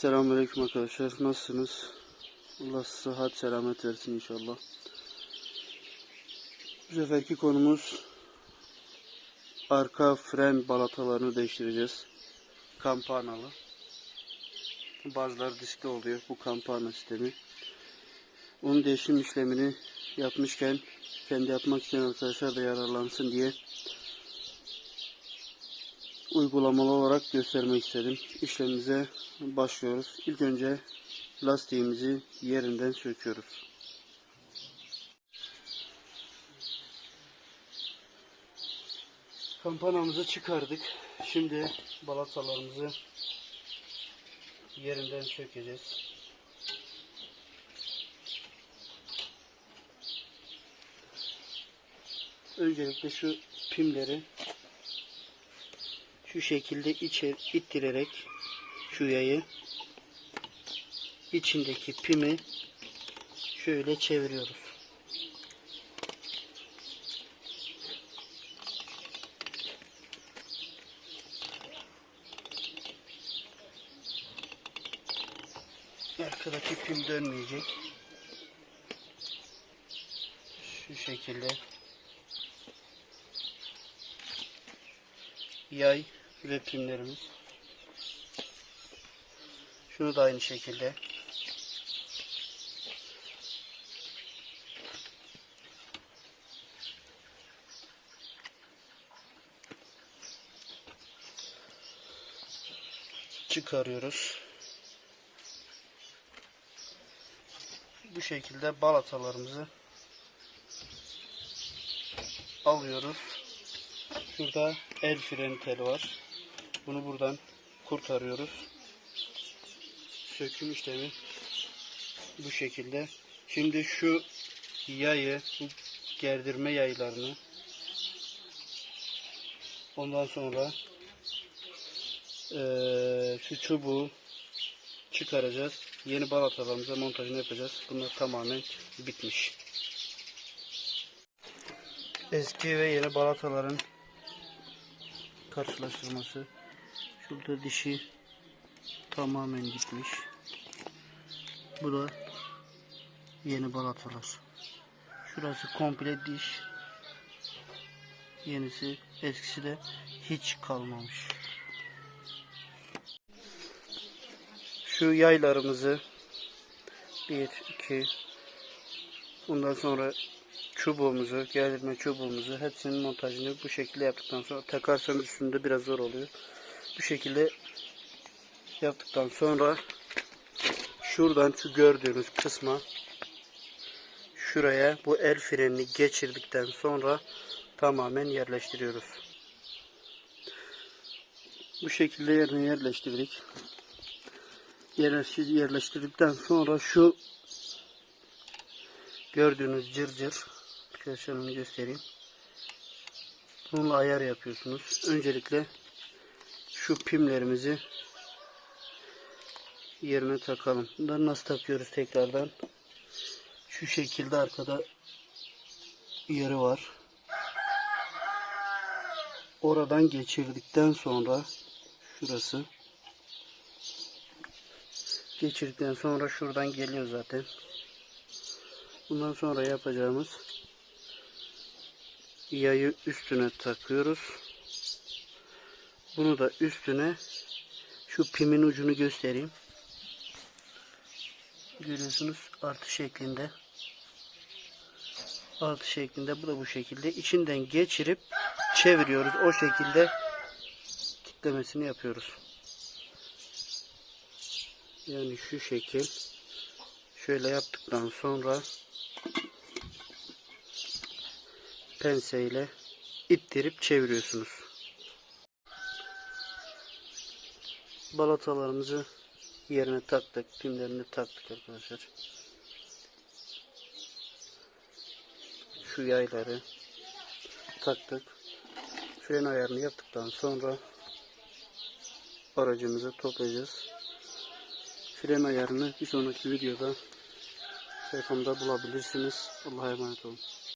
Selamünaleyküm arkadaşlar. Nasılsınız? Allah sıhhat selamet versin inşallah. Bu seferki konumuz arka fren balatalarını değiştireceğiz. Kampanalı. Bazıları diskli oluyor. Bu kampana sistemi. Onun değişim işlemini yapmışken kendi yapmak isteyen arkadaşlar da yararlansın diye uygulamalı olarak göstermek istedim. İşlemimize başlıyoruz. İlk önce lastiğimizi yerinden söküyoruz. Kampanamızı çıkardık. Şimdi balatalarımızı yerinden sökeceğiz. Öncelikle şu pimleri şu şekilde içe ittirerek şu yayı içindeki pimi şöyle çeviriyoruz. Arkadaki pim dönmeyecek. Şu şekilde yay pimlerimiz. Şunu da aynı şekilde. Çıkarıyoruz. Bu şekilde balatalarımızı alıyoruz. Şurada el freni teli var. Bunu buradan kurtarıyoruz. Söküm işlemi bu şekilde. Şimdi şu yayı, bu gerdirme yaylarını ondan sonra eee, şu çubuğu çıkaracağız. Yeni balatalarımıza montajını yapacağız. Bunlar tamamen bitmiş. Eski ve yeni balataların karşılaştırması. Şurada dişi tamamen gitmiş. Bu da yeni balatalar. Şurası komple diş. Yenisi, eskisi de hiç kalmamış. Şu yaylarımızı bir, iki bundan sonra çubuğumuzu, gerdirme çubuğumuzu hepsinin montajını bu şekilde yaptıktan sonra takarsanız üstünde biraz zor oluyor. Bu şekilde yaptıktan sonra şuradan şu gördüğünüz kısma şuraya bu el frenini geçirdikten sonra tamamen yerleştiriyoruz. Bu şekilde yerine yerleştirdik. Yerleştir, yerleştirdikten sonra şu gördüğünüz cırcır arkadaşlar onu göstereyim. Bununla ayar yapıyorsunuz. Öncelikle şu pimlerimizi yerine takalım. Bunları nasıl takıyoruz tekrardan? Şu şekilde arkada yeri var. Oradan geçirdikten sonra şurası geçirdikten sonra şuradan geliyor zaten. Bundan sonra yapacağımız yayı üstüne takıyoruz. Bunu da üstüne şu pimin ucunu göstereyim. Görüyorsunuz artı şeklinde. Artı şeklinde bu da bu şekilde. içinden geçirip çeviriyoruz. O şekilde kitlemesini yapıyoruz. Yani şu şekil. Şöyle yaptıktan sonra penseyle ittirip çeviriyorsunuz. Balatalarımızı yerine taktık. Pimlerini taktık arkadaşlar. Şu yayları taktık. Fren ayarını yaptıktan sonra aracımızı toplayacağız. Fren ayarını bir sonraki videoda sayfamda bulabilirsiniz. Allah'a emanet olun.